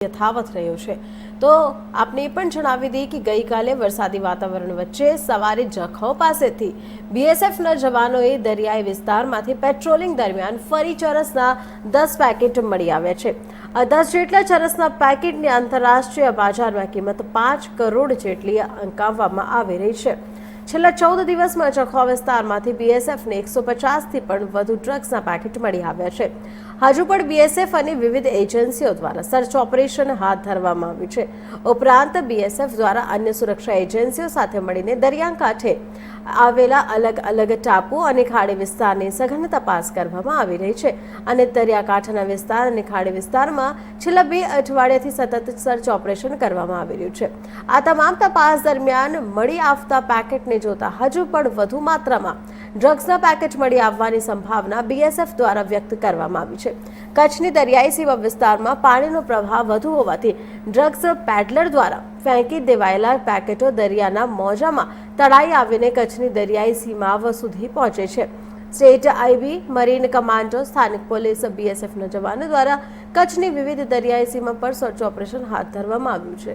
યથાવત રહ્યો છે. તો આપને પણ જણાવી દઈએ કે ગઈકાલે વરસાદી વાતાવરણ વચ્ચે સવારે જખૌ પાસેથી બીએસએફના જવાનોએ દરિયાઈ વિસ્તારમાંથી પેટ્રોલિંગ દરમિયાન ફરી ચરસના દસ પેકેટ મળી આવ્યા છે. આ દસ જેટલા ચરસના પેકેટની આંતરરાષ્ટ્રીય બજારમાં કિંમત પાંચ કરોડ જેટલી અંકાવવામાં આવી રહી છે. છેલ્લા ચૌદ દિવસમાં જખૌ વિસ્તારમાંથી બીએસએફને એકસો પચાસથી પણ વધુ ડ્રગ્સના પેકેટ મળી આવ્યા છે. હજુ પણ બીએસએફ અને વિવિધ એજન્સીઓ દ્વારા સર્ચ ઓપરેશન હાથ ધરવામાં આવ્યું છે. ઉપરાંત બીએસએફ દ્વારા અન્ય સુરક્ષા એજન્સીઓ સાથે મળીને દરિયાકાંઠે આવેલા અલગ અલગ ટાપુ અને ખાડી વિસ્તારની સઘન તપાસ કરવામાં આવી રહી છે. અને દરિયાકાંઠાના વિસ્તાર અને ખાડી વિસ્તારમાં છેલ્લા બે અઠવાડિયાથી સતત સર્ચ ઓપરેશન કરવામાં આવી રહ્યું છે. આ તમામ તપાસ દરમિયાન મળી આવતા પેકેટને જોતા હજુ પણ વધુ માત્રામાં ડ્રગ્સના પેકેટ મળી આવવાની સંભાવના બીએસએફ દ્વારા વ્યક્ત કરવામાં આવી છે. કચ્છની દરિયાઈ સીમા વિસ્તારમાં પાણીનો પ્રવાહ વધુ હોવાથી ડ્રગ્સ પેડલર દ્વારા ફેંકી દેવાયેલા પેકેટો દરિયાના મોજામાં તળાઈ આવીને કચ્છની દરિયાઈ સીમા સુધી પહોંચે છે. સ્ટેટ આઈબી, મરીન કમાન્ડો, સ્થાનિક પોલીસ, બીએસએફના જવાનો દ્વારા કચ્છની વિવિધ દરિયાઈ સીમા પર સર્ચ ઓપરેશન હાથ ધરવામાં આવ્યું છે.